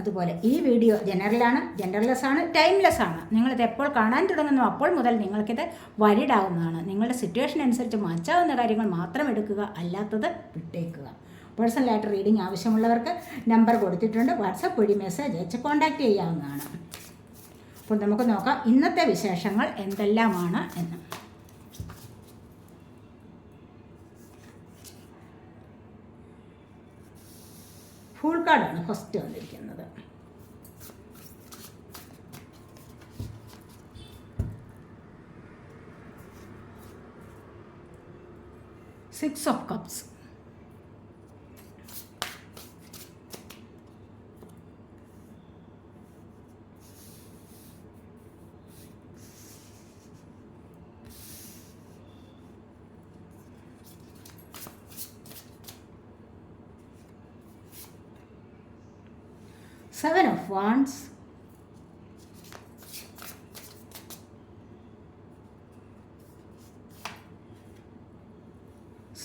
അതുപോലെ ഈ വീഡിയോ ജനറലാണ് ജെൻഡർലെസ് ആണ് ടൈംലെസ് ആണ് നിങ്ങളിത് എപ്പോൾ കാണാൻ തുടങ്ങുന്നു അപ്പോൾ മുതൽ നിങ്ങൾക്കിത് വരിഡ് ആകുന്നതാണ് നിങ്ങളുടെ സിറ്റുവേഷൻ അനുസരിച്ച് മാറ്റാവുന്ന കാര്യങ്ങൾ മാത്രം എടുക്കുക അല്ലാത്തത് വിട്ടേക്കുക. പേഴ്സണലായിട്ട് റീഡിംഗ് ആവശ്യമുള്ളവർക്ക് നമ്പർ കൊടുത്തിട്ടുണ്ട്. വാട്സപ്പ് വഴി മെസ്സേജ് അയച്ച് കോൺടാക്റ്റ് ചെയ്യാവുന്നതാണ്. അപ്പോൾ നമുക്ക് നോക്കാം ഇന്നത്തെ വിശേഷങ്ങൾ എന്തെല്ലാമാണ് എന്ന്. ഫുൾ കാർഡാണ് ഫസ്റ്റ് വന്നിരിക്കുന്നത്. Six of cups seven of wands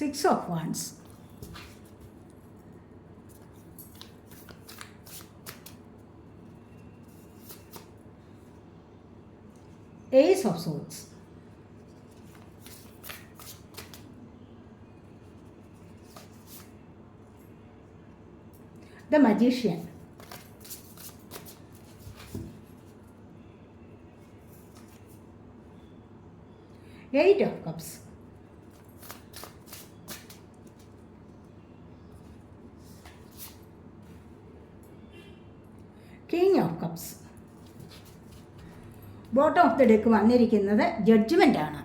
Six of Wands. Ace of Swords. The Magician. Eight of Cups. Bottom of the deck വന്നിരിക്കുന്നത് ജഡ്ജ്മെന്റ് ആണ്.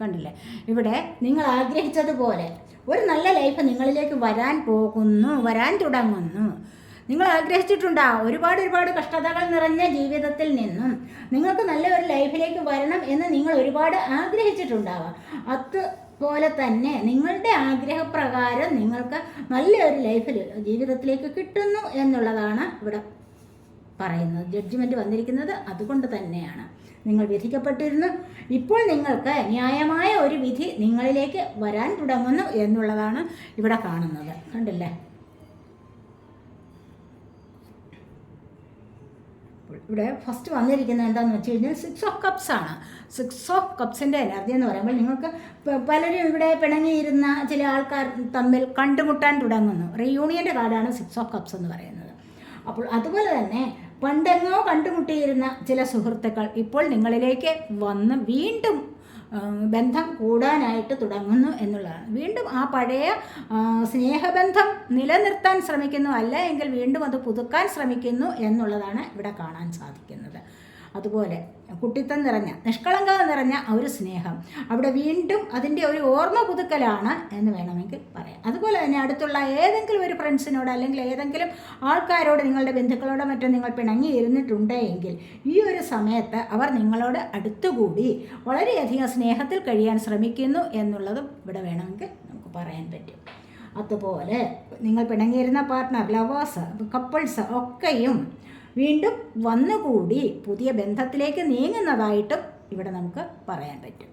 കണ്ടില്ലേ? ഇവിടെ നിങ്ങൾ ആഗ്രഹിച്ചതുപോലെ ഒരു നല്ല ലൈഫ് നിങ്ങളിലേക്ക് വരാൻ പോകുന്നു വരാൻ തുടങ്ങുന്നു. നിങ്ങൾ ആഗ്രഹിച്ചിട്ടുണ്ടാ ഒരുപാട് ഒരുപാട് കഷ്ടതകൾ നിറഞ്ഞ ജീവിതത്തിൽ നിന്നും നിങ്ങൾക്ക് നല്ല ഒരു ലൈഫിലേക്ക് വരണം എന്ന് നിങ്ങൾ ഒരുപാട് ആഗ്രഹിച്ചിട്ടുണ്ടാവാം. അതുപോലെ തന്നെ നിങ്ങളുടെ ആഗ്രഹപ്രകാരം നിങ്ങൾക്ക് നല്ലൊരു ലൈഫിൽ ജീവിതത്തിലേക്ക് കിട്ടുന്നു എന്നുള്ളതാണ് ഇവിടെ പറയുന്നത്. ജഡ്ജ്മെന്റ് വന്നിരിക്കുന്നത് അതുകൊണ്ട് തന്നെയാണ്. നിങ്ങൾ വിധിക്കപ്പെട്ടിരുന്നു. ഇപ്പോൾ നിങ്ങൾക്ക് ന്യായമായ ഒരു വിധി നിങ്ങളിലേക്ക് വരാൻ തുടങ്ങുന്നു എന്നുള്ളതാണ് ഇവിടെ കാണുന്നത്. കണ്ടില്ലേ? ഇവിടെ ഫസ്റ്റ് വന്നിരിക്കുന്നത് എന്താണെന്ന് വെച്ച് കഴിഞ്ഞാൽ സിക്സ് ഓഫ് കപ്സ് ആണ്. സിക്സ് ഓഫ് കപ്സിന്റെ എനർജി എന്ന് പറയുമ്പോൾ നിങ്ങൾക്ക് പലരും ഇവിടെ പിണങ്ങിയിരുന്ന ചില ആൾക്കാർ തമ്മിൽ കണ്ടുമുട്ടാൻ തുടങ്ങുന്നു. റീയൂണിയന്റെ കാർഡാണ് സിക്സ് ഓഫ് കപ്സ് എന്ന് പറയുന്നത്. അപ്പോൾ അതുപോലെ തന്നെ പണ്ടെങ്ങോ കണ്ടുമുട്ടിയിരുന്ന ചില സുഹൃത്തുക്കൾ ഇപ്പോൾ നിങ്ങളിലേക്ക് വന്ന് വീണ്ടും ബന്ധം കൂടാനായിട്ട് തുടങ്ങുന്നു എന്നുള്ളതാണ്. വീണ്ടും ആ പഴയ സ്നേഹബന്ധം നിലനിർത്താൻ ശ്രമിക്കുന്നു അല്ല എങ്കിൽ വീണ്ടും അത് പുതുക്കാൻ ശ്രമിക്കുന്നു എന്നുള്ളതാണ് ഇവിടെ കാണാൻ സാധിക്കുന്നത്. അതുപോലെ കുട്ടിത്തം നിറഞ്ഞ നിഷ്കളങ്കത നിറഞ്ഞ ഒരു സ്നേഹം. അവിടെ വീണ്ടും അതിന്റെ ഒരു ഓർമ്മ പുതുക്കലാണ് എന്ന് വേണമെങ്കിൽ പറയാം. അതുപോലെ തന്നെ അടുത്തുള്ള ഏതെങ്കിലും ഒരു ഫ്രണ്ട്സിനോട് അല്ലെങ്കിൽ ഏതെങ്കിലും ആൾക്കാരോട് നിങ്ങളുടെ ബന്ധുക്കളോടോ മറ്റോ നിങ്ങൾ പിണങ്ങി ഇരുന്നിട്ടുണ്ടെങ്കിൽ ഈ ഒരു സമയത്ത് അവർ നിങ്ങളോട് അടുത്തുകൂടി വളരെയധികം സ്നേഹത്തിൽ കഴിയാൻ ശ്രമിക്കുന്നു എന്നുള്ളതും ഇവിടെ വേണമെങ്കിൽ നമുക്ക് പറയാൻ പറ്റും. അതുപോലെ നിങ്ങൾ പിണങ്ങിയിരുന്ന പാർട്ട്ണർ ലവേഴ്സ് കപ്പിൾസ് ഒക്കെയും വീണ്ടും വന്നുകൂടി പുതിയ ബന്ധത്തിലേക്ക് നീങ്ങുന്നതായിട്ടും ഇവിടെ നമുക്ക് പറയാൻ പറ്റും.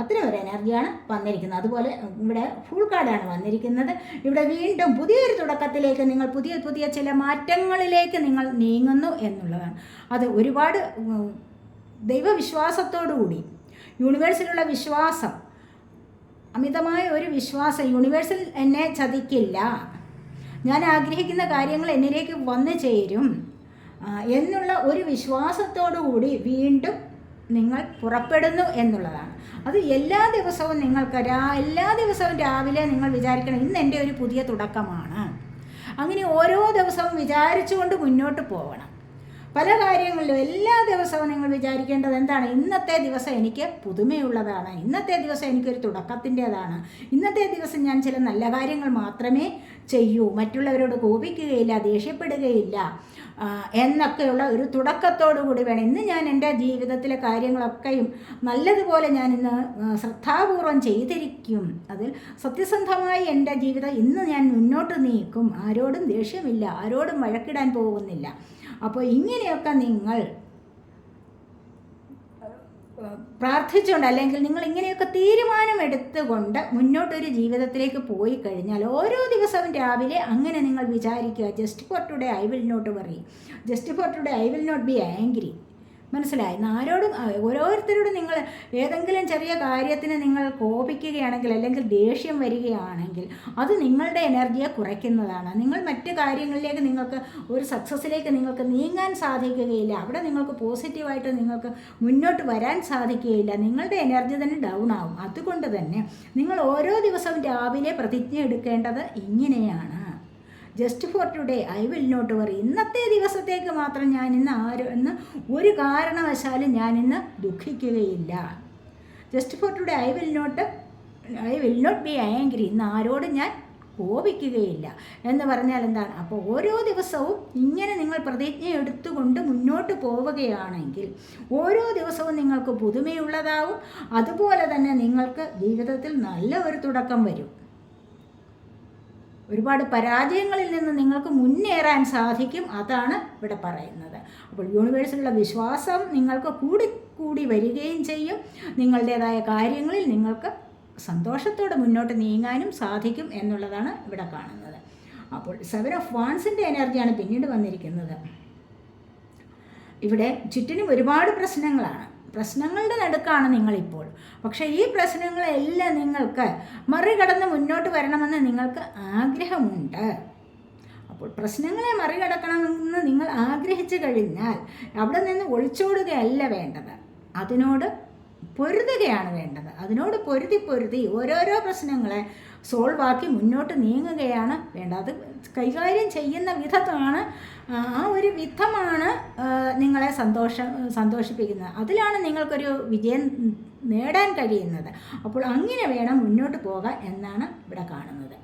അത്തരം ഒരു എനർജിയാണ് വന്നിരിക്കുന്നത്. അതുപോലെ ഇവിടെ ഫുൾ കാർഡാണ് വന്നിരിക്കുന്നത്. ഇവിടെ വീണ്ടും പുതിയൊരു തുടക്കത്തിലേക്ക് നിങ്ങൾ പുതിയ പുതിയ ചില മാറ്റങ്ങളിലേക്ക് നിങ്ങൾ നീങ്ങുന്നു എന്നുള്ളതാണ്. അത് ഒരുപാട് ദൈവവിശ്വാസത്തോടുകൂടി യൂണിവേഴ്സിലുള്ള വിശ്വാസം അമിതമായ ഒരു വിശ്വാസം യൂണിവേഴ്സിൽ എന്നെ ചതിക്കില്ല. ഞാൻ ആഗ്രഹിക്കുന്ന കാര്യങ്ങൾ എന്നിലേക്ക് വന്നു ചേരും. എന്നുള്ള ഒരു വിശ്വാസത്തോടു കൂടി വീണ്ടും നിങ്ങൾ പുറപ്പെടുന്നു എന്നുള്ളതാണ്. അത് എല്ലാ ദിവസവും നിങ്ങൾക്ക് എല്ലാ ദിവസവും രാവിലെ നിങ്ങൾ വിചാരിക്കണം ഇന്ന് എന്റെ ഒരു പുതിയ തുടക്കമാണ്. അങ്ങനെ ഓരോ ദിവസവും വിചാരിച്ചുകൊണ്ട് മുന്നോട്ട് പോകണം പല കാര്യങ്ങളിലും എല്ലാ ദിവസവും നിങ്ങൾ വിചാരിക്കേണ്ടത് എന്താണ്? ഇന്നത്തെ ദിവസം എനിക്ക് പുതുമയുള്ളതാണ്. ഇന്നത്തെ ദിവസം എനിക്കൊരു തുടക്കത്തിന്റെതാണ്. ഇന്നത്തെ ദിവസം ഞാൻ ചില നല്ല കാര്യങ്ങൾ മാത്രമേ ചെയ്യൂ. മറ്റുള്ളവരോട് കോപിക്കുകയില്ല ദേഷ്യപ്പെടുകയില്ല എന്നൊക്കെയുള്ള ഒരു തുടക്കത്തോടു കൂടി വേണം. ഇന്ന് ഞാൻ എന്റെ ജീവിതത്തിലെ കാര്യങ്ങളൊക്കെയും നല്ലതുപോലെ ഞാൻ ഇന്ന് ശ്രദ്ധാപൂർവം ചെയ്തിരിക്കും. അതിൽ സത്യസന്ധമായി എന്റെ ജീവിതം ഇന്ന് ഞാൻ മുന്നോട്ട് നീക്കും. ആരോടും ദേഷ്യമില്ല ആരോടും വഴക്കിടാൻ പോകുന്നില്ല. അപ്പോൾ ഇങ്ങനെയൊക്കെ നിങ്ങൾ പ്രാർത്ഥിച്ചുകൊണ്ട് അല്ലെങ്കിൽ നിങ്ങൾ ഇങ്ങനെയൊക്കെ തീരുമാനമെടുത്തുകൊണ്ട് മുന്നോട്ടൊരു ജീവിതത്തിലേക്ക് പോയി കഴിഞ്ഞാൽ ഓരോ ദിവസവും രാവിലെ അങ്ങനെ നിങ്ങൾ വിചാരിക്കുക just for today I will not worry just for today I will not be angry മനസ്സിലായി? ആരോടും ഓരോരുത്തരോടും നിങ്ങൾ ഏതെങ്കിലും ചെറിയ കാര്യത്തിന് നിങ്ങൾ കോപിക്കുകയാണെങ്കിൽ അല്ലെങ്കിൽ ദേഷ്യം വരികയാണെങ്കിൽ അത് നിങ്ങളുടെ എനർജിയെ കുറയ്ക്കുന്നതാണ്. നിങ്ങൾ മറ്റ് കാര്യങ്ങളിലേക്ക് നിങ്ങൾക്ക് ഒരു സക്സസ്സിലേക്ക് നിങ്ങൾക്ക് നീങ്ങാൻ സാധിക്കുകയില്ല. അവിടെ നിങ്ങൾക്ക് പോസിറ്റീവായിട്ട് നിങ്ങൾക്ക് മുന്നോട്ട് വരാൻ സാധിക്കുകയില്ല. നിങ്ങളുടെ എനർജി തന്നെ ഡൗൺ ആവും. അതുകൊണ്ട് തന്നെ നിങ്ങൾ ഓരോ ദിവസവും രാവിലെ പ്രതിജ്ഞ എടുക്കേണ്ടത് ഇങ്ങനെയാണ്. Just for today I will not worry ഇന്നത്തെ ദിവസത്തേക്ക് മാത്രം ഞാൻ ഇന്ന് ആരും ഇന്ന് ഒരു കാരണവശാലും ഞാൻ ഇന്ന് ദുഃഖിക്കുകയില്ല. Just for today I will not I will not be angry ഇന്ന് ആരോടും ഞാൻ കോപിക്കുകയില്ല. എന്ന് പറഞ്ഞാൽ എന്താണ്? അപ്പോൾ ഓരോ ദിവസവും ഇങ്ങനെ നിങ്ങൾ പ്രതിജ്ഞ എടുത്തുകൊണ്ട് മുന്നോട്ട് പോവുകയാണെങ്കിൽ ഓരോ ദിവസവും നിങ്ങൾക്ക് പുതുമയുള്ളതാവും. അതുപോലെ തന്നെ നിങ്ങൾക്ക് ജീവിതത്തിൽ നല്ല ഒരു തുടക്കം വരും. ഒരുപാട് പരാജയങ്ങളിൽ നിന്ന് നിങ്ങൾക്ക് മുന്നേറാൻ സാധിക്കും അതാണ് ഇവിടെ പറയുന്നത്. അപ്പോൾ യൂണിവേഴ്സിലുള്ള വിശ്വാസം നിങ്ങൾക്ക് കൂടി കൂടി വരികയും ചെയ്യും. നിങ്ങളുടേതായ കാര്യങ്ങളിൽ നിങ്ങൾക്ക് സന്തോഷത്തോടെ മുന്നോട്ട് നീങ്ങാനും സാധിക്കും എന്നുള്ളതാണ് ഇവിടെ കാണുന്നത്. അപ്പോൾ സെവൻ ഓഫ് വാൺസിന്റെ എനർജിയാണ് പിന്നീട് വന്നിരിക്കുന്നത്. ഇവിടെ ചുറ്റിനും ഒരുപാട് പ്രശ്നങ്ങളാണ്. പ്രശ്നങ്ങളുടെ നടുക്കാണ് നിങ്ങളിപ്പോൾ. പക്ഷേ ഈ പ്രശ്നങ്ങളെല്ലാം നിങ്ങൾക്ക് മറികടന്ന് മുന്നോട്ട് വരണമെന്ന് നിങ്ങൾക്ക് ആഗ്രഹമുണ്ട്. അപ്പോൾ പ്രശ്നങ്ങളെ മറികടക്കണമെന്ന് നിങ്ങൾ ആഗ്രഹിച്ചു കഴിഞ്ഞാൽ അവിടെ നിന്ന് ഒളിച്ചോടുകയല്ല വേണ്ടത്. അതിനോട് പൊരുതുകയാണ് വേണ്ടത്. അതിനോട് പൊരുതി പൊരുതി ഓരോരോ പ്രശ്നങ്ങളെ സോൾവ് ആക്കി മുന്നോട്ട് നീങ്ങുകയാണ്. വേണ്ടത് കൈകാര്യം ചെയ്യുന്ന വിധമാണ്. ആ ഒരു വിധമാണ് നിങ്ങളെ സന്തോഷം സന്തോഷിപ്പിക്കുന്നത്. അതിലാണ് നിങ്ങൾക്കൊരു വിജയം നേടാൻ കഴിയുന്നത്. അപ്പോൾ അങ്ങനെ വേണം മുന്നോട്ട് പോകാൻ എന്നാണ് ഇവിടെ കാണുന്നത്.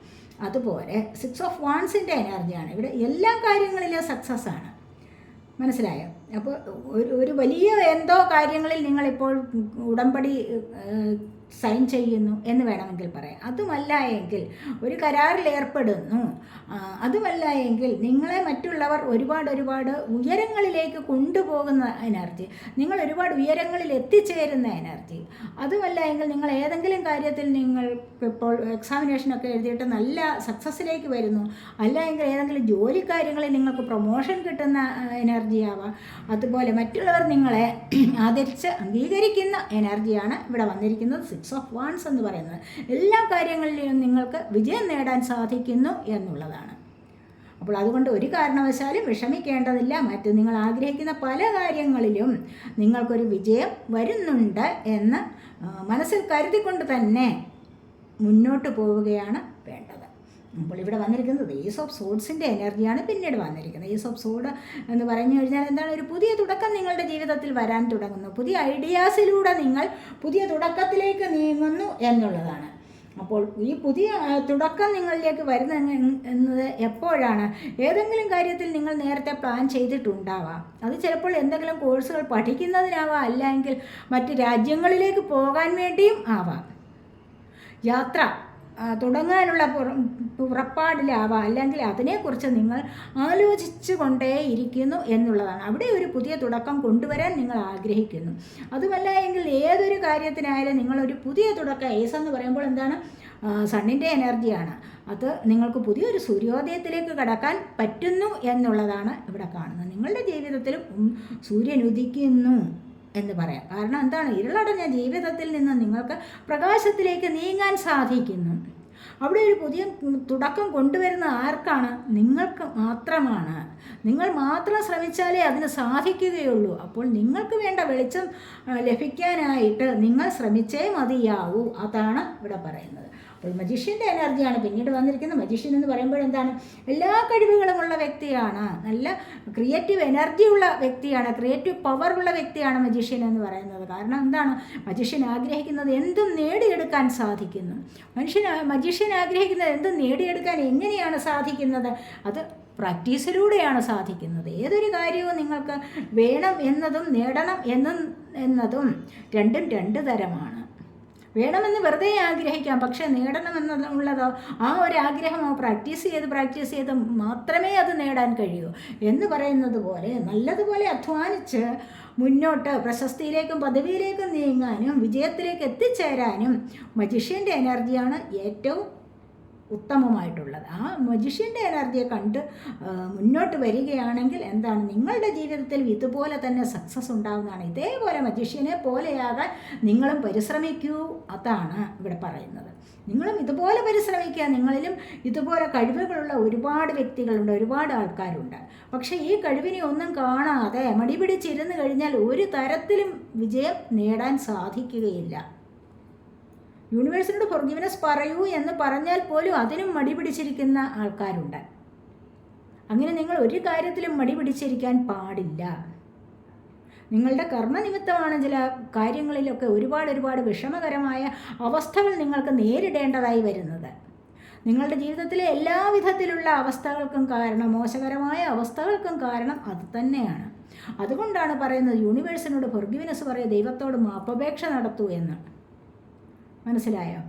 അതുപോലെ സിക്സ് ഓഫ് വാൺസിന്റെ എനർജിയാണ് ഇവിടെ എല്ലാ കാര്യങ്ങളിലും സക്സസ് ആണ്. മനസ്സിലായോ? അപ്പോൾ ഒരു ഒരു വലിയ എന്തോ കാര്യങ്ങളിൽ നിങ്ങളിപ്പോൾ ഉടമ്പടി സൈൻ ചെയ്യുന്നു എന്ന് വേണമെങ്കിൽ പറയാം. അതുമല്ല എങ്കിൽ ഒരു കരാറിൽ ഏർപ്പെടുന്നു. അതുമല്ല എങ്കിൽ നിങ്ങളെ മറ്റുള്ളവർ ഒരുപാട് ഒരുപാട് ഉയരങ്ങളിലേക്ക് കൊണ്ടുപോകുന്ന എനർജി നിങ്ങൾ ഒരുപാട് ഉയരങ്ങളിൽ എത്തിച്ചേരുന്ന എനർജി. അതുമല്ല എങ്കിൽ നിങ്ങൾ ഏതെങ്കിലും കാര്യത്തിൽ നിങ്ങൾ ഇപ്പോൾ എക്സാമിനേഷനൊക്കെ എഴുതിയിട്ട് നല്ല സക്സസ്സിലേക്ക് വരുന്നു. അല്ല എങ്കിൽ ഏതെങ്കിലും ജോലി കാര്യങ്ങളിൽ നിങ്ങൾക്ക് പ്രൊമോഷൻ കിട്ടുന്ന എനർജി ആവാം. അതുപോലെ മറ്റുള്ളവർ നിങ്ങളെ ആദരിച്ച് അംഗീകരിക്കുന്ന എനർജിയാണ് ഇവിടെ വന്നിരിക്കുന്നത്. സിക്സ് ഓഫ് വാൺസ് എന്ന് പറയുന്നത് എല്ലാ കാര്യങ്ങളിലും നിങ്ങൾക്ക് വിജയം നേടാൻ സാധിക്കുന്നു എന്നുള്ളതാണ്. അപ്പോൾ അതുകൊണ്ട് ഒരു കാരണവശാലും വിഷമിക്കേണ്ടതില്ല. മറ്റ് നിങ്ങൾ ആഗ്രഹിക്കുന്ന പല കാര്യങ്ങളിലും നിങ്ങൾക്കൊരു വിജയം വരുന്നുണ്ട് എന്ന് മനസ്സിൽ കരുതിക്കൊണ്ട് തന്നെ മുന്നോട്ട് പോവുകയാണ് ഇവിടെ വന്നിരിക്കുന്നത് ഈസ് ഓഫ് സോഡ്സിന്റെ എനർജിയാണ് പിന്നീട് വന്നിരിക്കുന്നത്. ഈസ് ഓഫ് സോഡ് എന്ന് പറഞ്ഞു കഴിഞ്ഞാൽ എന്താണ്? ഒരു പുതിയ തുടക്കം നിങ്ങളുടെ ജീവിതത്തിൽ വരാൻ തുടങ്ങുന്നു. പുതിയ ഐഡിയാസിലൂടെ നിങ്ങൾ പുതിയ തുടക്കത്തിലേക്ക് നീങ്ങുന്നു എന്നുള്ളതാണ്. അപ്പോൾ ഈ പുതിയ തുടക്കം നിങ്ങളിലേക്ക് വരുന്ന എന്നത് എപ്പോഴാണ്? ഏതെങ്കിലും കാര്യത്തിൽ നിങ്ങൾ നേരത്തെ പ്ലാൻ ചെയ്തിട്ടുണ്ടാവാം. അത് ചിലപ്പോൾ എന്തെങ്കിലും കോഴ്സുകൾ പഠിക്കുന്നതിനാവാം അല്ലെങ്കിൽ മറ്റ് രാജ്യങ്ങളിലേക്ക് പോകാൻ വേണ്ടിയും ആവാം. യാത്ര തുടങ്ങാനുള്ള പുറ- പുറപ്പാടിലാവാം. അല്ലെങ്കിൽ അതിനെക്കുറിച്ച് നിങ്ങൾ ആലോചിച്ചു കൊണ്ടേയിരിക്കുന്നു എന്നുള്ളതാണ്. അവിടെ ഒരു പുതിയ തുടക്കം കൊണ്ടുവരാൻ നിങ്ങൾ ആഗ്രഹിക്കുന്നു. അതുമല്ല എങ്കിൽ ഏതൊരു കാര്യത്തിനായാലും നിങ്ങളൊരു പുതിയ തുടക്കം ഏസ് എന്ന് പറയുമ്പോൾ എന്താണ്? സണ്ണിന്റെ എനർജിയാണ്. അത് നിങ്ങൾക്ക് പുതിയൊരു സൂര്യോദയത്തിലേക്ക് കടക്കാൻ പറ്റുന്നു എന്നുള്ളതാണ് ഇവിടെ കാണുന്നത്. നിങ്ങളുടെ ജീവിതത്തിലും സൂര്യൻ ഉദിക്കുന്നു. എന്ന് പറയാം. കാരണം എന്താണ്? ഇരുളടഞ്ഞ ജീവിതത്തിൽ നിന്ന് നിങ്ങൾക്ക് പ്രകാശത്തിലേക്ക് നീങ്ങാൻ സാധിക്കുന്നു. അവിടെ ഒരു പുതിയ തുടക്കം കൊണ്ടുവരുന്ന ആർക്കാണ്? നിങ്ങൾക്ക് മാത്രമാണ്. നിങ്ങൾ മാത്രം ശ്രമിച്ചാലേ അതിന് സാധിക്കുകയുള്ളൂ. അപ്പോൾ നിങ്ങൾക്ക് വേണ്ട വെളിച്ചം ലഭിക്കാനായിട്ട് നിങ്ങൾ ശ്രമിച്ചേ മതിയാവൂ. അതാണ് ഇവിടെ പറയുന്നത്. അപ്പോൾ മജീഷ്യന്റെ എനർജിയാണ് പിന്നീട് വന്നിരിക്കുന്നത് മജീഷ്യൻ എന്ന് പറയുമ്പോൾ എന്താണ്? എല്ലാ കഴിവുകളുമുള്ള വ്യക്തിയാണ്. നല്ല ക്രിയേറ്റീവ് എനർജി ഉള്ള വ്യക്തിയാണ്. ക്രിയേറ്റീവ് പവർ ഉള്ള വ്യക്തിയാണ് മജീഷ്യൻ എന്ന് പറയുന്നത്. കാരണം എന്താണ്? മജീഷ്യൻ ആഗ്രഹിക്കുന്നത് എന്തും നേടിയെടുക്കാൻ സാധിക്കുന്നു. മനുഷ്യൻ മജീഷ്യൻ ആഗ്രഹിക്കുന്നത് എന്തും നേടിയെടുക്കാൻ എങ്ങനെയാണ് സാധിക്കുന്നത്? അത് പ്രാക്ടീസിലൂടെയാണ് സാധിക്കുന്നത്. ഏതൊരു കാര്യവും നിങ്ങൾക്ക് വേണം എന്നതും നേടണം എന്നും എന്നതും രണ്ടും രണ്ട് തരമാണ്. വേണമെന്ന് വെറുതെ ആഗ്രഹിക്കാം പക്ഷേ നേടണമെന്നുള്ളതോ ആ ഒരു ആഗ്രഹമോ പ്രാക്ടീസ് ചെയ്ത് പ്രാക്ടീസ് ചെയ്ത് മാത്രമേ അത് നേടാൻ കഴിയൂ. എന്ന് പറയുന്നത് പോലെ നല്ലതുപോലെ അധ്വാനിച്ച് മുന്നോട്ട് പ്രശസ്തിയിലേക്കും പദവിയിലേക്കും നീങ്ങാനും വിജയത്തിലേക്ക് എത്തിച്ചേരാനും മജിഷ്യന്റെ എനർജിയാണ് ഏറ്റവും ഉത്തമമായിട്ടുള്ളത്. ആ മജിഷ്യന്റെ എനർജിയെ കണ്ട് മുന്നോട്ട് വരികയാണെങ്കിൽ എന്താണ്? നിങ്ങളുടെ ജീവിതത്തിൽ ഇതുപോലെ തന്നെ സക്സസ് ഉണ്ടാകുന്നതാണ് ഇതേപോലെ മജിഷ്യനെ പോലെയാകാൻ നിങ്ങളും പരിശ്രമിക്കൂ. അതാണ് ഇവിടെ പറയുന്നത്. നിങ്ങളും ഇതുപോലെ പരിശ്രമിക്കുക. നിങ്ങളിലും ഇതുപോലെ കഴിവുകളുള്ള ഒരുപാട് വ്യക്തികളുണ്ട് ഒരുപാട് ആൾക്കാരുണ്ട്. പക്ഷേ ഈ കഴിവിനെ ഒന്നും കാണാതെ മടിപിടിച്ചിരുന്ന് കഴിഞ്ഞാൽ ഒരു തരത്തിലും വിജയം നേടാൻ സാധിക്കുകയില്ല. യൂണിവേഴ്സിനോട് ഫോർഗിവ്നെസ് പറയൂ എന്ന് പറഞ്ഞാൽ പോലും അതിനും മടി പിടിച്ചിരിക്കുന്ന ആൾക്കാരുണ്ട്. അങ്ങനെ നിങ്ങൾ ഒരു കാര്യത്തിലും മടി പിടിച്ചിരിക്കാൻ പാടില്ല. നിങ്ങളുടെ കർമ്മനിമിത്തമാണ് ചില കാര്യങ്ങളിലൊക്കെ ഒരുപാട് ഒരുപാട് വിഷമകരമായ അവസ്ഥകൾ നിങ്ങൾക്ക് നേരിടേണ്ടതായി വരുന്നത്. നിങ്ങളുടെ ജീവിതത്തിലെ എല്ലാവിധത്തിലുള്ള അവസ്ഥകൾക്കും കാരണം മോശകരമായ അവസ്ഥകൾക്കും കാരണം അത് തന്നെയാണ്. അതുകൊണ്ടാണ് പറയുന്നത് യൂണിവേഴ്സിനോട് ഫൊർഗിവിനസ് പറയുക ദൈവത്തോട് മാപ്പപേക്ഷ നടത്തൂ എന്ന്. മനസ്സിലായോ?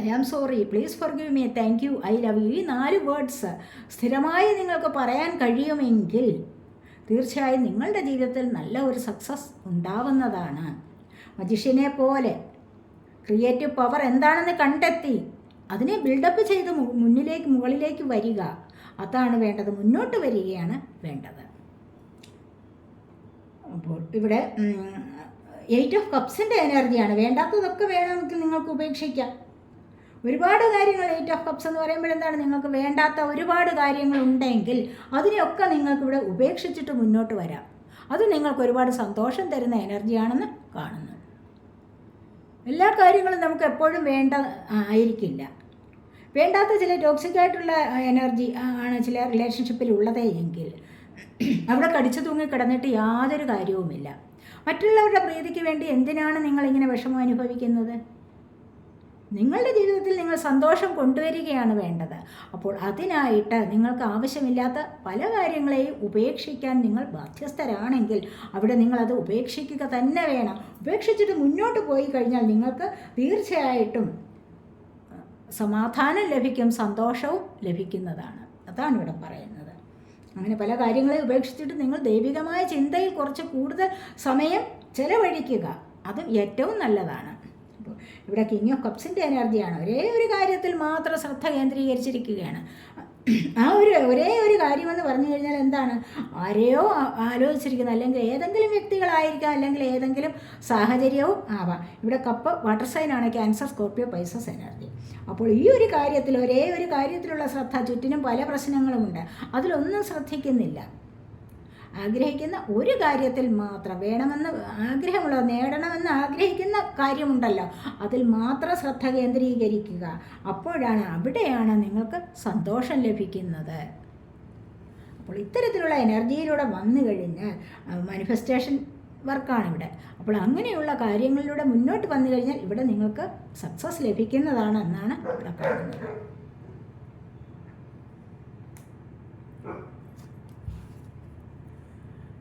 I am sorry please forgive me thank you I love you ഈ നാല് വേർഡ്സ് സ്ഥിരമായി നിങ്ങൾക്ക് പറയാൻ കഴിയുമെങ്കിൽ തീർച്ചയായും നിങ്ങളുടെ ജീവിതത്തിൽ നല്ല ഒരു സക്സസ് ഉണ്ടാവുന്നതാണ്. മജിഷ്യനെ പോലെ ക്രിയേറ്റീവ് പവർ എന്താണെന്ന് കണ്ടെത്തി അതിനെ ബിൽഡപ്പ് ചെയ്ത് മുന്നിലേക്ക് മുകളിലേക്ക് വരിക. അതാണ് വേണ്ടത്. മുന്നോട്ട് വരികയാണ് വേണ്ടത്. അപ്പോൾ ഇവിടെ എയ്റ്റ് ഓഫ് കപ്സിന്റെ എനർജിയാണ് വേണ്ടാത്തതൊക്കെ വേണമെങ്കിൽ നിങ്ങൾക്ക് ഉപേക്ഷിക്കാം. ഒരുപാട് കാര്യങ്ങൾ എയ്റ്റ് ഓഫ് കപ്സ് എന്ന് പറയുമ്പോൾ എന്താണ്? നിങ്ങൾക്ക് വേണ്ടാത്ത ഒരുപാട് കാര്യങ്ങൾ ഉണ്ടെങ്കിൽ അതിനെയൊക്കെ നിങ്ങൾക്ക് ഇവിടെ ഉപേക്ഷിച്ചിട്ട് മുന്നോട്ട് വരാം. അത് നിങ്ങൾക്ക് ഒരുപാട് സന്തോഷം തരുന്ന എനർജിയാണെന്ന് കാണുന്നു. എല്ലാ കാര്യങ്ങളും നമുക്ക് എപ്പോഴും വേണ്ട ആയിരിക്കില്ല. വേണ്ടാത്ത ചില ടോക്സിക് ആയിട്ടുള്ള എനർജി ആണ് ചില റിലേഷൻഷിപ്പിൽ ഉള്ളതേ എങ്കിൽ അവിടെ കടിച്ചു തൂങ്ങി കിടന്നിട്ട് യാതൊരു കാര്യവുമില്ല. മറ്റുള്ളവരുടെ പ്രീതിക്ക് വേണ്ടി എന്തിനാണ് നിങ്ങളിങ്ങനെ വിഷമം അനുഭവിക്കുന്നത്? നിങ്ങളുടെ ജീവിതത്തിൽ നിങ്ങൾ സന്തോഷം കൊണ്ടുവരികയാണ് വേണ്ടത്. അപ്പോൾ അതിനായിട്ട് നിങ്ങൾക്ക് ആവശ്യമില്ലാത്ത പല കാര്യങ്ങളെയും ഉപേക്ഷിക്കാൻ നിങ്ങൾ ബാധ്യസ്ഥരാണെങ്കിൽ അവിടെ നിങ്ങളത് ഉപേക്ഷിക്കുക തന്നെ വേണം. ഉപേക്ഷിച്ചിട്ട് മുന്നോട്ട് പോയി കഴിഞ്ഞാൽ നിങ്ങൾക്ക് തീർച്ചയായിട്ടും സമാധാനം ലഭിക്കും സന്തോഷവും ലഭിക്കുന്നതാണ്. അതാണ് ഇവിടെ പറയുന്നത്. അങ്ങനെ പല കാര്യങ്ങളെ ഉപേക്ഷിച്ചിട്ട് നിങ്ങൾ ദൈവികമായ ചിന്തയിൽ കുറച്ച് കൂടുതൽ സമയം ചെലവഴിക്കുക. അതും ഏറ്റവും നല്ലതാണ്. ഇവിടെ കിങ് ഓഫ് കപ്സിന്റെ എനർജിയാണ് ഒരേ ഒരു കാര്യത്തിൽ മാത്രം ശ്രദ്ധ കേന്ദ്രീകരിച്ചിരിക്കുകയാണ്. ആ ഒരു ഒരേ ഒരു കാര്യമെന്ന് പറഞ്ഞു കഴിഞ്ഞാൽ എന്താണ്? ആരെയോ ആലോചിച്ചിരിക്കുന്നത് അല്ലെങ്കിൽ ഏതെങ്കിലും വ്യക്തികളായിരിക്കാം. അല്ലെങ്കിൽ ഏതെങ്കിലും സാഹചര്യവും ആവാം. ഇവിടെ കപ്പ് വാട്ടർ സൈനാണ് ക്യാൻസർ സ്കോർപ്പിയോ പൈസസ് എനർജി അപ്പോൾ ഈ ഒരു കാര്യത്തിൽ ഒരേ ഒരു കാര്യത്തിലുള്ള ശ്രദ്ധ ചുറ്റിനും പല പ്രശ്നങ്ങളുമുണ്ട്. അതിലൊന്നും ശ്രദ്ധിക്കുന്നില്ല. ആഗ്രഹിക്കുന്ന ഒരു കാര്യത്തിൽ മാത്രം വേണമെന്ന് ആഗ്രഹമുള്ള നേടണമെന്ന് ആഗ്രഹിക്കുന്ന കാര്യമുണ്ടല്ലോ. അതിൽ മാത്രം ശ്രദ്ധ കേന്ദ്രീകരിക്കുക. അപ്പോഴാണ് അവിടെയാണ് നിങ്ങൾക്ക് സന്തോഷം ലഭിക്കുന്നത്. അപ്പോൾ ഇത്തരത്തിലുള്ള എനർജിയിലൂടെ വന്നു കഴിഞ്ഞാൽ മാനിഫെസ്റ്റേഷൻ വർക്കാണ് ഇവിടെ. അപ്പോൾ അങ്ങനെയുള്ള കാര്യങ്ങളിലൂടെ മുന്നോട്ട് വന്നു കഴിഞ്ഞാൽ ഇവിടെ നിങ്ങൾക്ക് സക്സസ് ലഭിക്കുന്നതാണ് എന്നാണ് ഇവിടെ കാണുന്നത്.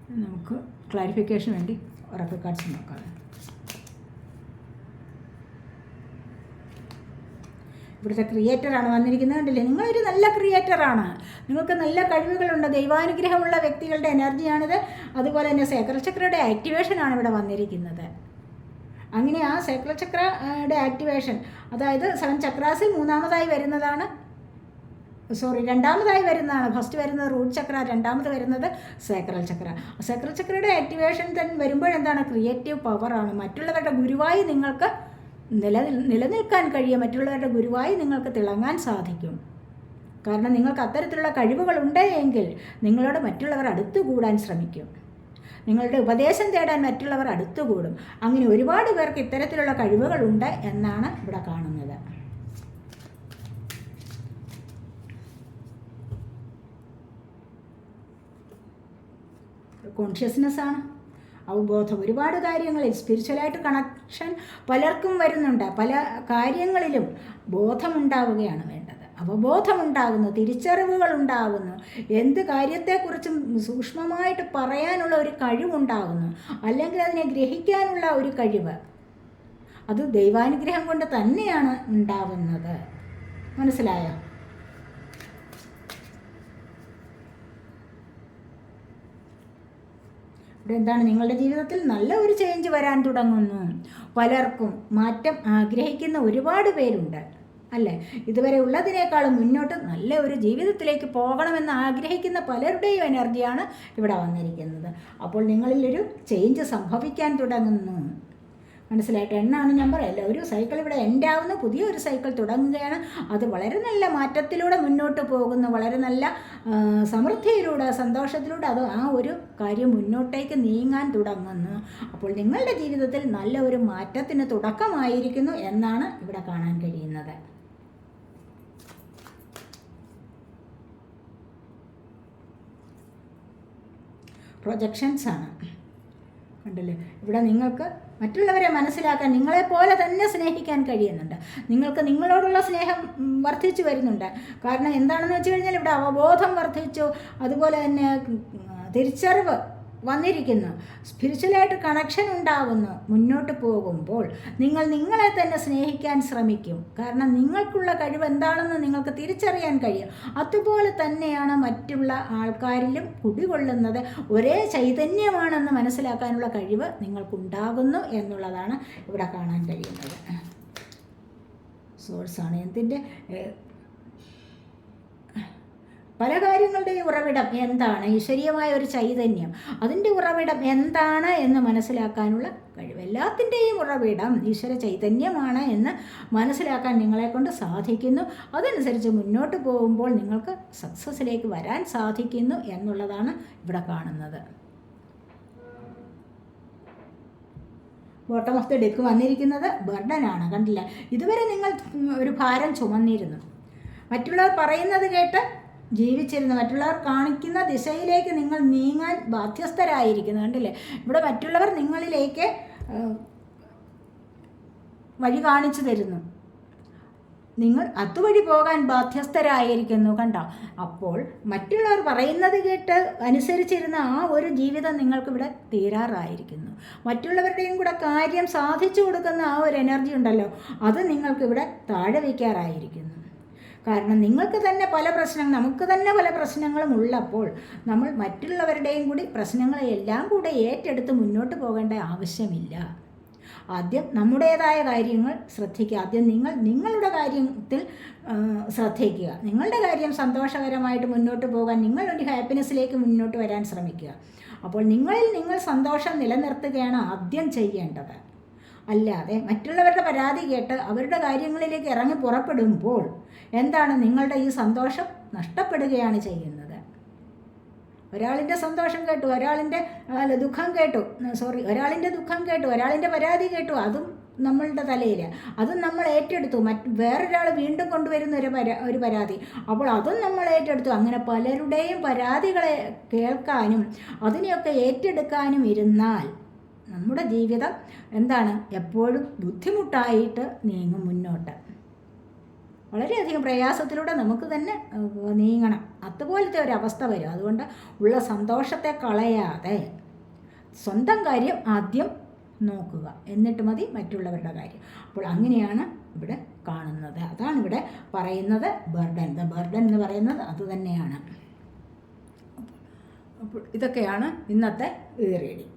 നമുക്ക് ക്ലാരിഫിക്കേഷൻ വേണ്ടി ഉറപ്പ് കാർഡ്സ് നോക്കാം. ഇവിടുത്തെ ക്രിയേറ്ററാണ് വന്നിരിക്കുന്നത് കണ്ടില്ലേ? നിങ്ങളൊരു നല്ല ക്രിയേറ്ററാണ് നിങ്ങൾക്ക് നല്ല കഴിവുകളുണ്ട്. ദൈവാനുഗ്രഹമുള്ള വ്യക്തികളുടെ എനർജിയാണിത് അതുപോലെ തന്നെ സേക്രചക്രയുടെ ആക്ടിവേഷനാണ് ഇവിടെ വന്നിരിക്കുന്നത്. അങ്ങനെ ആ സേക്ര ചക്രയുടെ ആക്ടിവേഷൻ അതായത് സെവൻ ചക്രാസിൽ മൂന്നാമതായി വരുന്നതാണ്. സോറി രണ്ടാമതായി വരുന്നതാണ്. ഫസ്റ്റ് വരുന്നത് റൂട്ട് ചക്ര രണ്ടാമത് വരുന്നത് സേക്രൽ ചക്ര. സേക്രൽ ചക്രയുടെ ആക്ടിവേഷൻ തന്നെ വരുമ്പോഴെന്താണ് ക്രിയേറ്റീവ് പവറാണ് മറ്റുള്ളവരുടെ ഗുരുവായി നിങ്ങൾക്ക് നില നിലനിൽക്കാൻ കഴിയും. മറ്റുള്ളവരുടെ ഗുരുവായി നിങ്ങൾക്ക് തിളങ്ങാൻ സാധിക്കും. കാരണം നിങ്ങൾക്ക് അത്തരത്തിലുള്ള കഴിവുകളുണ്ട് എങ്കിൽ നിങ്ങളോട് മറ്റുള്ളവർ അടുത്തുകൂടാൻ ശ്രമിക്കും. നിങ്ങളുടെ ഉപദേശം തേടാൻ മറ്റുള്ളവർ അടുത്തുകൂടും. അങ്ങനെ ഒരുപാട് പേർക്ക് ഇത്തരത്തിലുള്ള കഴിവുകളുണ്ട് എന്നാണ് ഇവിടെ കാണുന്നത്. കോൺഷ്യസ്നെസ് ആണ്. അവബോധം. ഒരുപാട് കാര്യങ്ങളിൽ സ്പിരിച്വലായിട്ട് കണക്ഷൻ പലർക്കും വരുന്നുണ്ട്. പല കാര്യങ്ങളിലും ബോധമുണ്ടാവുകയാണ് വേണ്ടത്. അവബോധമുണ്ടാകുന്നു തിരിച്ചറിവുകൾ ഉണ്ടാകുന്നു എന്ത് കാര്യത്തെക്കുറിച്ചും സൂക്ഷ്മമായിട്ട് പറയാനുള്ള ഒരു കഴിവുണ്ടാകുന്നു അല്ലെങ്കിൽ അതിനെ ഗ്രഹിക്കാനുള്ള ഒരു കഴിവ്. അത് ദൈവാനുഗ്രഹം കൊണ്ട് തന്നെയാണ് ഉണ്ടാവുന്നത്. മനസ്സിലായോ ഇവിടെ എന്താണ് നിങ്ങളുടെ ജീവിതത്തിൽ നല്ല ഒരു ചേഞ്ച് വരാൻ തുടങ്ങുന്നു. പലർക്കും മാറ്റം ആഗ്രഹിക്കുന്ന ഒരുപാട് പേരുണ്ട് അല്ലേ? ഇതുവരെ ഉള്ളതിനേക്കാളും മുന്നോട്ട് നല്ല ഒരു ജീവിതത്തിലേക്ക് പോകണമെന്ന് ആഗ്രഹിക്കുന്ന പലരുടെയും എനർജിയാണ് ഇവിടെ വന്നിരിക്കുന്നത്. അപ്പോൾ നിങ്ങളിലൊരു ചേഞ്ച് സംഭവിക്കാൻ തുടങ്ങുന്നു. മനസ്സിലായിട്ട്? എണ്ണാണ് ഞാൻ പറയല്ല ഒരു സൈക്കിൾ ഇവിടെ എൻഡാവുന്നു പുതിയൊരു സൈക്കിൾ തുടങ്ങുകയാണ്. അത് വളരെ നല്ല മാറ്റത്തിലൂടെ മുന്നോട്ട് പോകുന്നു വളരെ നല്ല സമൃദ്ധിയിലൂടെ സന്തോഷത്തിലൂടെ അത് ആ ഒരു കാര്യം മുന്നോട്ടേക്ക് നീങ്ങാൻ തുടങ്ങുന്നു. അപ്പോൾ നിങ്ങളുടെ ജീവിതത്തിൽ നല്ല ഒരു മാറ്റത്തിന് തുടക്കമായിരിക്കുന്നു എന്നാണ് ഇവിടെ കാണാൻ കഴിയുന്നത്. പ്രൊജക്ഷൻസ് ആണ്. കണ്ടില്ലേ? ഇവിടെ നിങ്ങൾക്ക് മറ്റുള്ളവരെ മനസ്സിലാക്കാൻ നിങ്ങളെപ്പോലെ തന്നെ സ്നേഹിക്കാൻ കഴിയുന്നുണ്ട്. നിങ്ങൾക്ക് നിങ്ങളോടുള്ള സ്നേഹം വർദ്ധിച്ചു വരുന്നുണ്ട്. കാരണം എന്താണെന്ന് വെച്ച് കഴിഞ്ഞാൽ ഇവിടെ അവബോധം വർദ്ധിച്ചു. അതുപോലെ തന്നെ തിരിച്ചറിവ് വന്നിരിക്കുന്നു. സ്പിരിച്വലായിട്ട് കണക്ഷൻ ഉണ്ടാവുന്നു. മുന്നോട്ട് പോകുമ്പോൾ നിങ്ങൾ നിങ്ങളെ തന്നെ സ്നേഹിക്കാൻ ശ്രമിക്കും. കാരണം നിങ്ങൾക്കുള്ള കഴിവ് എന്താണെന്ന് നിങ്ങൾക്ക് തിരിച്ചറിയാൻ കഴിയും. അതുപോലെ തന്നെയാണ് മറ്റുള്ള ആൾക്കാരിലും കുടികൊള്ളുന്നത്. ഒരേ ചൈതന്യമാണെന്ന് മനസ്സിലാക്കാനുള്ള കഴിവ് നിങ്ങൾക്കുണ്ടാകുന്നു എന്നുള്ളതാണ് ഇവിടെ കാണാൻ കഴിയുന്നത്. സോഴ്സാണ് എന്തിന്റെ? പല കാര്യങ്ങളുടെയും ഉറവിടം എന്താണ്? ഈശ്വരീയമായ ഒരു ചൈതന്യം. അതിന്റെ ഉറവിടം എന്താണ് എന്ന് മനസ്സിലാക്കാനുള്ള കഴിവ്. എല്ലാത്തിന്റെയും ഉറവിടം ഈശ്വര ചൈതന്യമാണ് എന്ന് മനസ്സിലാക്കാൻ നിങ്ങളെ കൊണ്ട് സാധിക്കുന്നു. അതനുസരിച്ച് മുന്നോട്ട് പോകുമ്പോൾ നിങ്ങൾക്ക് സക്സസ്സിലേക്ക് വരാൻ സാധിക്കുന്നു എന്നുള്ളതാണ് ഇവിടെ കാണുന്നത്. ബോട്ടം ഓഫ് ദി ഡെക്ക് വന്നിരിക്കുന്നത് ബർഡനാണ് കണ്ടില്ല? ഇതുവരെ നിങ്ങൾ ഒരു ഭാരം ചുമന്നിരുന്നു. മറ്റുള്ളവർ പറയുന്നത് കേട്ട് ജീവിച്ചിരുന്നു മറ്റുള്ളവർ കാണിക്കുന്ന ദിശയിലേക്ക് നിങ്ങൾ നീങ്ങാൻ ബാധ്യസ്ഥരായിരിക്കുന്നു കണ്ടില്ലേ? ഇവിടെ മറ്റുള്ളവർ നിങ്ങളിലേക്ക് വഴി കാണിച്ചു തരുന്നു. നിങ്ങൾ അതുവഴി പോകാൻ ബാധ്യസ്ഥരായിരിക്കുന്നു കണ്ടോ? അപ്പോൾ മറ്റുള്ളവർ പറയുന്നത് കേട്ട് അനുസരിച്ചിരുന്ന ആ ഒരു ജീവിതം നിങ്ങൾക്കിവിടെ തീരാറായിരിക്കുന്നു. മറ്റുള്ളവരുടെയും കൂടെ കാര്യം സാധിച്ചു കൊടുക്കുന്ന ആ ഒരു എനർജി ഉണ്ടല്ലോ അത് നിങ്ങൾക്കിവിടെ താഴെ വയ്ക്കാറായിരിക്കുന്നു. കാരണം നിങ്ങൾക്ക് തന്നെ പല പ്രശ്നങ്ങൾ നമുക്ക് തന്നെ പല പ്രശ്നങ്ങളും ഉള്ളപ്പോൾ നമ്മൾ മറ്റുള്ളവരുടെയും കൂടി പ്രശ്നങ്ങളെ എല്ലാം കൂടെ ഏറ്റെടുത്ത് മുന്നോട്ട് പോകേണ്ട ആവശ്യമില്ല. ആദ്യം നമ്മുടേതായ കാര്യങ്ങൾ ശ്രദ്ധിക്കുക. ആദ്യം നിങ്ങൾ നിങ്ങളുടെ കാര്യത്തിൽ ശ്രദ്ധിക്കുക. നിങ്ങളുടെ കാര്യം സന്തോഷകരമായിട്ട് മുന്നോട്ട് പോകാൻ നിങ്ങളൊരു ഹാപ്പിനെസ്സിലേക്ക് മുന്നോട്ട് വരാൻ ശ്രമിക്കുക. അപ്പോൾ നിങ്ങളിൽ നിങ്ങൾ സന്തോഷം നിലനിർത്തുകയാണ് ആദ്യം ചെയ്യേണ്ടത്. അല്ലാതെ മറ്റുള്ളവരുടെ പരാതി കേട്ട് അവരുടെ കാര്യങ്ങളിലേക്ക് ഇറങ്ങി പുറപ്പെടുമ്പോൾ എന്താണ് നിങ്ങളുടെ ഈ സന്തോഷം? നഷ്ടപ്പെടുകയാണ് ചെയ്യുന്നത്. ഒരാളിന്റെ സന്തോഷം കേട്ടു ഒരാളിന്റെ ദുഃഖം കേട്ടു സോറി ഒരാളിന്റെ ദുഃഖം കേട്ടു ഒരാളിന്റെ പരാതി കേട്ടു അതും നമ്മളുടെ തലയിൽ അതും നമ്മൾ ഏറ്റെടുത്തു. മറ്റ് വേറൊരാൾ വീണ്ടും കൊണ്ടുവരുന്ന ഒരു പരാ ഒരു പരാതി. അപ്പോൾ അതും നമ്മൾ ഏറ്റെടുത്തു. അങ്ങനെ പലരുടെയും പരാതികളെ കേൾക്കാനും അതിനെയൊക്കെ ഏറ്റെടുക്കാനും ഇരുന്നാൽ നമ്മുടെ ജീവിതം എന്താണ്? എപ്പോഴും ബുദ്ധിമുട്ടായിട്ട് നീങ്ങും മുന്നോട്ട്. വളരെയധികം പ്രയാസത്തിലൂടെ നമുക്ക് തന്നെ നീങ്ങണം. അതുപോലത്തെ ഒരു അവസ്ഥ വരും. അതുകൊണ്ട് ഉള്ള സന്തോഷത്തെ കളയാതെ സ്വന്തം കാര്യം ആദ്യം നോക്കുക. എന്നിട്ട് മതി മറ്റുള്ളവരുടെ കാര്യം. അപ്പോൾ അങ്ങനെയാണ് ഇവിടെ കാണുന്നത്. അതാണ് ഇവിടെ പറയുന്നത് ബർഡൻ. ദ ബർഡൻ എന്ന് പറയുന്നത് അതുതന്നെയാണ് അപ്പോൾ ഇതൊക്കെയാണ് ഇന്നത്തെ റീഡിങ്.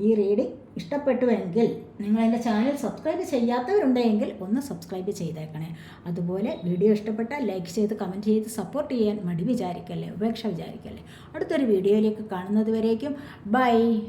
ഈ റീഡിംഗ് ഇഷ്ടപ്പെട്ടുവെങ്കിൽ നിങ്ങൾ എന്റെ ചാനൽ സബ്സ്ക്രൈബ് ചെയ്യാത്തവരുണ്ടെങ്കിൽ ഒന്ന് സബ്സ്ക്രൈബ് ചെയ്തേക്കണേ. അതുപോലെ വീഡിയോ ഇഷ്ടപ്പെട്ടാൽ ലൈക്ക് ചെയ്ത് കമന്റ് ചെയ്ത് സപ്പോർട്ട് ചെയ്യാൻ മടി വിചാരിക്കല്ലേ? ഉപേക്ഷ വിചാരിക്കല്ലേ? അടുത്തൊരു വീഡിയോയിലേക്ക് കാണുന്നത് വരേക്കും. ബൈ